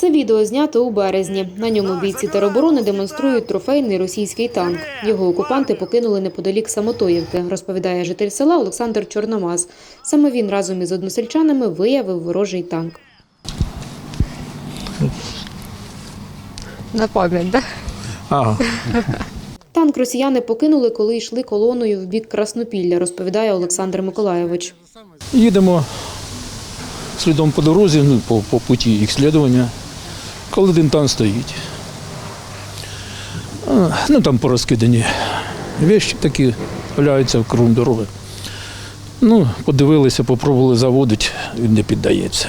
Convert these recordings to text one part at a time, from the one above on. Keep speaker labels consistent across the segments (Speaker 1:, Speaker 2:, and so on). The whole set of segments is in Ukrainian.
Speaker 1: Це відео знято у березні. На ньому бійці тероборони демонструють трофейний російський танк. Його окупанти покинули неподалік Самотоївки, розповідає житель села Олександр Чорномаз. Саме він разом із односельчанами виявив ворожий танк.
Speaker 2: На пам'ять, да?
Speaker 3: Ага.
Speaker 1: Танк росіяни покинули, коли йшли колоною в бік Краснопілля, розповідає Олександр Миколайович.
Speaker 3: Їдемо слідом по дорозі, ну, по, по путі їх слідування, коли один танк стоїть. Ну там порозкидані вещі такі валяються в кругом дороги. Ну, подивилися, попробували заводити, він не піддається.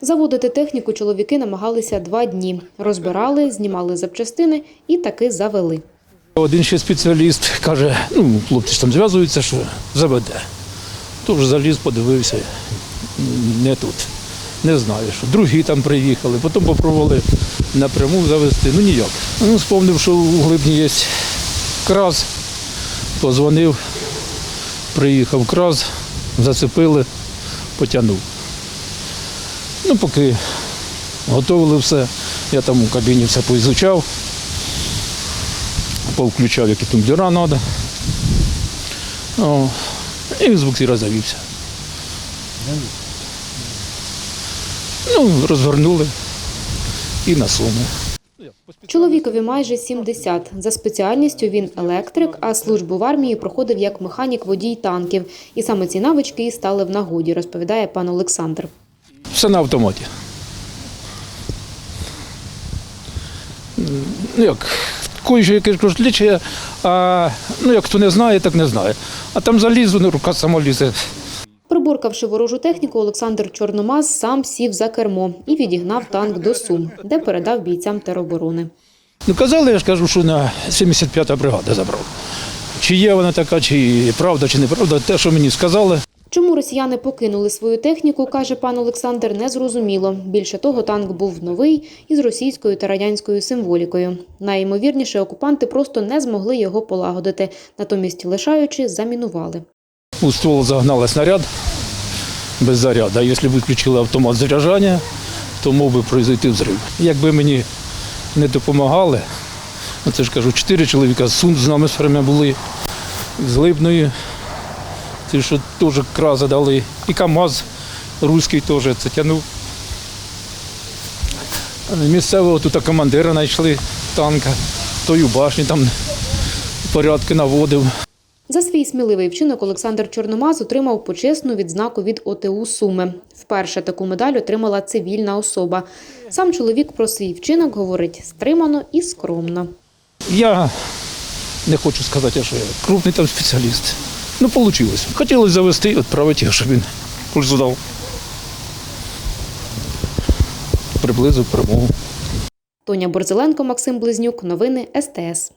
Speaker 1: Заводити техніку чоловіки намагалися два дні. Розбирали, знімали запчастини і таки завели.
Speaker 3: Один ще спеціаліст каже, ну, хлопці ж там зв'язуються, що заведе. Тож заліз, подивився, не тут. Не знаю, що. Другі там приїхали, потім попробували напряму завести. Ну ніяк. Ну, Спомнив, що у глибні є краз, позвонив, приїхав краз, зацепили, потягнув. Ну, поки готували все, я там у кабіні все поізучав повключав, які там діра треба. О, і він з буксира завівся. Ну, розвернули і на суму.
Speaker 1: Чоловікові майже 70. За спеціальністю він електрик, а службу в армії проходив як механік-водій танків. І саме ці навички і стали в нагоді, розповідає пан Олександр.
Speaker 3: Все на автоматі. Ну як, кої що якесь розлічує, а ну як хто не знає, так не знає. А там залізу, рука сама лізе.
Speaker 1: Приборкавши ворожу техніку, Олександр Чорномаз сам сів за кермо і відігнав танк до Сум, де передав бійцям тероборони.
Speaker 3: Ну казали, я ж кажу, що на 75-та бригада забрав. Чи є вона така, чи правда, чи неправда, те, що мені сказали.
Speaker 1: Чому росіяни покинули свою техніку, каже пан Олександр, не зрозуміло. Більше того, танк був новий із російською та радянською символікою. Найімовірніше, окупанти просто не змогли його полагодити, натомість лишаючи, замінували.
Speaker 3: У ствол загнали снаряд без заряду. А якщо виключили автомат заряджання, то мог би произойти взрив. Якби мені не допомагали, ну, це ж кажу, чотири чоловіка з Сум з нами з ферми були, з Либної, ті, що теж краза дали, і КАМАЗ руський теж це тягнув. Місцевого тут командира знайшли танка, той у башні там порядки наводив.
Speaker 1: За свій сміливий вчинок Олександр Чорномаз отримав почесну відзнаку від ОТУ Суми. Вперше таку медаль отримала цивільна особа. Сам чоловік про свій вчинок говорить стримано і скромно.
Speaker 3: Я не хочу сказати, що я крупний там спеціаліст. Ну, вийшло. Хотілося завести, і відправити його, щоб він пульс дав. Приблизив перемогу.
Speaker 1: Тоня Борзеленко, Максим Близнюк. Новини СТС.